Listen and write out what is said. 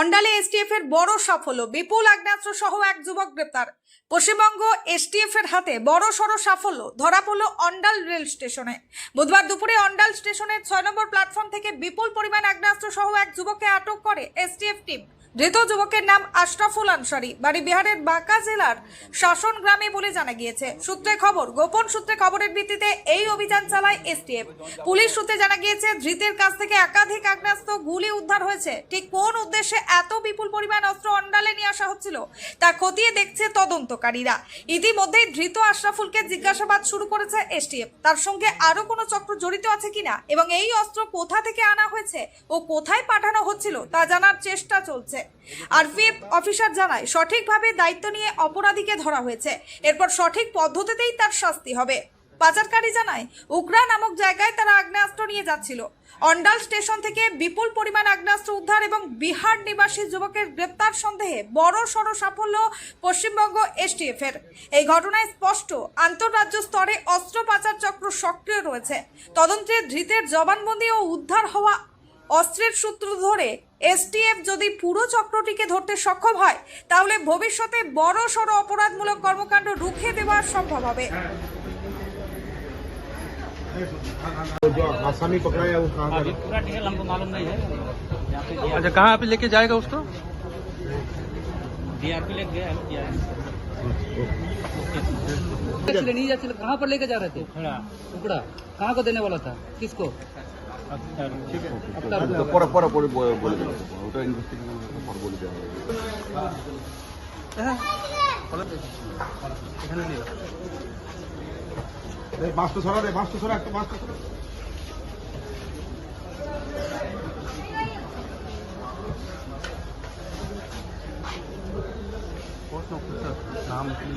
অন্ডালে STF এর বড় সাফল্য, বিপুল আগ্নেয়াস্ত্র সহ এক যুবক গ্রেপ্তার। পশ্চিমবঙ্গ এসটিএফ এর হাতে বড় সড় সাফল্য, ধরা পড়ল অন্ডাল রেল স্টেশনে। বুধবার দুপুরে অন্ডাল স্টেশনের ছয় নম্বর প্ল্যাটফর্ম থেকে বিপুল পরিমাণ আগ্নেয়াস্ত্র সহ এক যুবককে আটক করে এসটিএফ টিম। ধৃত যুবকের নাম আশরাফুল আনসারি। বাড়ি বিহারের বাঁকা জেলার শাসন গ্রামে বলে জানা গিয়েছে। সূত্রে খবর, গোপন সূত্রে খবরের ভিত্তিতে এই অভিযান চালায় এসটিএফ পুলিশ সূত্রে জানা গিয়েছে, ধৃতের কাছ থেকে একাধিক আগ্নেয়াস্ত্র গুলি উদ্ধার হয়েছে। ঠিক কোন উদ্দেশ্যে এত বিপুল পরিমাণ অস্ত্র অন্ডালে নিয়ে আসা হচ্ছিল, তা খতিয়ে দেখছে তদন্তকারীরা। ইতিমধ্যেই ধৃত আশরাফুলকে জিজ্ঞাসাবাদ শুরু করেছে এসটিএফ। তার সঙ্গে আরও কোনো চক্র জড়িত আছে কিনা এবং এই অস্ত্র কোথা থেকে আনা হয়েছে ও কোথায় পাঠানো হচ্ছিল, তা জানার চেষ্টা চলছে। আরপিএফ অফিসার জানায়, সঠিকভাবে দায়িত্ব নিয়ে অপরাধীকে ধরা হয়েছে। এরপর সঠিক পদ্ধতিতেই তার শাস্তি হবে। পাচারকারী জানায় উকরা নামক জায়গায় তারা আগ্নেয়াস্ত্র নিয়ে যাচ্ছিল। অন্ডাল স্টেশন থেকে বিপুল পরিমাণ আগ্নেয়াস্ত্র উদ্ধার এবং বিহার নিবাসী যুবকের গ্রেপ্তার সন্দেহে বড় সড় সাফল্য পশ্চিমবঙ্গ এসটিএফ এর এই ঘটনায় স্পষ্ট, আন্তঃরাজ্য স্তরে অস্ত্র পাচার চক্র সক্রিয় রয়েছে। তদন্তে ধৃতের জবানবন্দি ও উদ্ধার হওয়া অস্ত্রের সূত্র ধরে এসটিএফ যদি পুরো চক্রটিকে ধরতে সক্ষম হয়, তাহলে ভবিষ্যতে বড় সড় অপরাধমূলক কর্মকাণ্ড রুখে দেওয়া সম্ভব হবে। जो आसामी पकड़ा है वो कहाँ का अभी पूरा डिटेल हमको मालूम नहीं है यहाँ पे दिया अच्छा कहाँ पे लेके जाएगा उसको डीआरपी लेके गया है दिया है एक्चुअली नहीं जाते कहाँ पर लेके जा रहे थे खड़ा टुकड़ा कहाँ को देने वाला था किसको अख्तर ठीक है अख्तर तो পরে পরে পরে বলে বলে দেবো ওটা ইনভেস্টিগেশন পর বলে দেওয়া হবে এখানে নিল বাঁচতে ছড়া রে বাঁচতে ছড়া একটু বাঁচতে নাম কি?